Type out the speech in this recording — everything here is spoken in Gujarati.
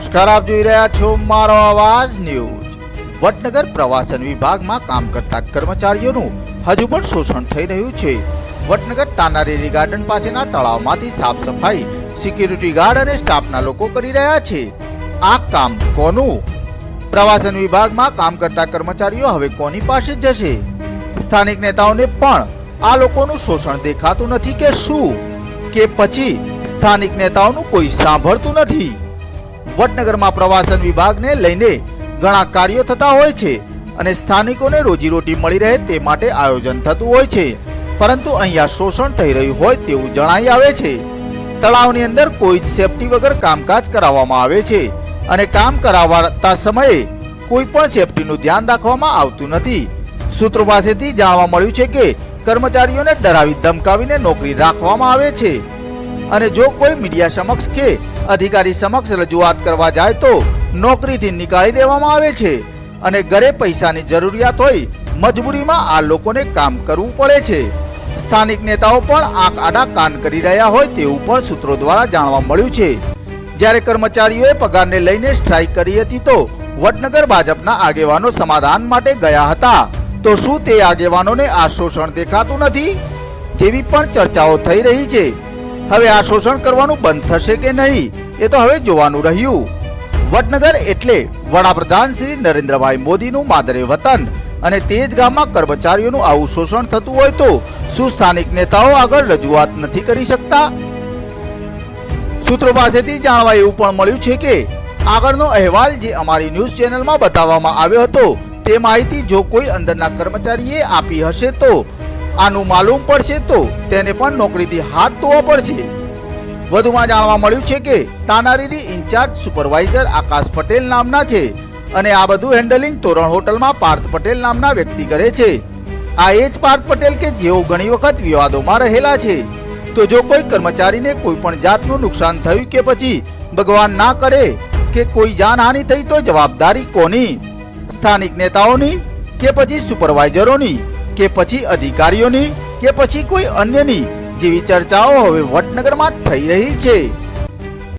નમસ્કાર, આપ જોઈ રહ્યા છો મારો અવાજ ન્યૂઝ. વડનગર પ્રવાસન વિભાગમાં કામ કરતા કર્મચારીઓનું હજુ પણ શોષણ થઈ રહ્યું છે. વડનગર તાનારીરી ગાર્ડન પાસેના તળાવમાંથી સાફ સફાઈ, સિક્યુરિટી ગાર્ડ અને સ્ટાફના લોકો કરી રહ્યા છે. આ કામ કોનું? પ્રવાસન વિભાગમાં કામ કરતા કર્મચારીઓ હવે કોની પાસે જશે? સ્થાનિક નેતાઓને પણ આ લોકોનું શોષણ દેખાતું નથી કે શું? કે પછી સ્થાનિક નેતાઓનું કોઈ સાંભળતું નથી? વડનગરમાં પ્રવાસન વિભાગને લઈને ઘણા કાર્યો થતા હોય છે અને સ્થાનિકોને રોજીરોટી મળી રહે તે માટે આયોજન થતું હોય છે. પરંતુ અહીંયા શોષણ થઈ રહ્યું હોય તેવું જણાઈ આવે છે. તળાવની અંદર કોઈ જ સેફટી વગર કામકાજ કરાવવામાં આવે છે અને કામ કરાવતા સમયે કોઈ પણ સેફટીનું ધ્યાન રાખવામાં આવતું નથી. સૂત્રો પાસેથી જાણવા મળ્યું છે કે કર્મચારીઓને ડરાવી ધમકાવીને નોકરી રાખવામાં આવે છે. અને જો કોઈ મીડિયા સમક્ષ કે અધિકારી સમક્ષ રજૂઆત કરવા જાય તો નોકરીથી નીકાળી દેવામાં આવે છે અને ઘરે પૈસાની જરૂરિયાત હોય, મજબૂરીમાં આ લોકોને કામ કરવું પડે છે. સ્થાનિક નેતાઓ પણ આંખ આડા કાન કરી રહ્યા હોય તેવું પણ સૂત્રો દ્વારા જાણવા મળ્યું છે. જ્યારે કર્મચારીઓએ પગારને લઈને સ્ટ્રાઇક કરી હતી તો વડનગર ભાજપના આગેવાનો સમાધાન માટે ગયા હતા. તો શું તે આગેવાનોને આ શોષણ દેખાતું નથી? જેવી પણ ચર્ચાઓ થઈ રહી છે. હવે આ શોષણ કરવાનું બંધ થશે કે નહીં? એ તો હવે જોવાનું રહ્યું. વડનગર એટલે વડાપ્રધાન શ્રી નરેન્દ્રભાઈ મોદીનું માદરે વતન અને તે જ ગામમાં કર્મચારીઓનું આવું શોષણ થતું હોય તો શું સ્થાનિક નેતાઓ આગળ રજૂઆત નથી કરી શકતા? સૂત્રો પાસેથી જાણવા એવું પણ મળ્યું છે કે આગળનો અહેવાલ જે અમારી ન્યૂઝ ચેનલમાં બતાવવામાં આવ્યો હતો, તે માહિતી જો કોઈ અંદરના કર્મચારીએ આપી હશે તો આનું માલુમ પડશે તો તેને પણ નોકરીથી હાથ ધોવા પડશે. વધુમાં જાણવા મળ્યું છે કે તાનારીની ઇન્ચાર્જ સુપરવાઇઝર આકાશ પટેલ નામના છે અને આ બધું હેન્ડલિંગ તોરણ હોટલમાં પાર્થ પટેલ નામના વ્યક્તિ કરે છે. આ એ જ પાર્થ પટેલ કે જેઓ ઘણી વખત વિવાદોમાં રહેલા છે. તો જો કોઈ કર્મચારીને કોઈ પણ જાતનું નુકસાન થયું કે પછી ભગવાન ના કરે કે કોઈ જાનહાનિ થઈ તો જવાબદારી કોની? સ્થાનિક નેતાઓની કે પછી સુપરવાઇઝરોની? કે પછી અધિકારીઓની કે પછી કોઈ અન્યની જેવી ચર્ચાઓ હવે વડનગરમાં થઈ રહી છે.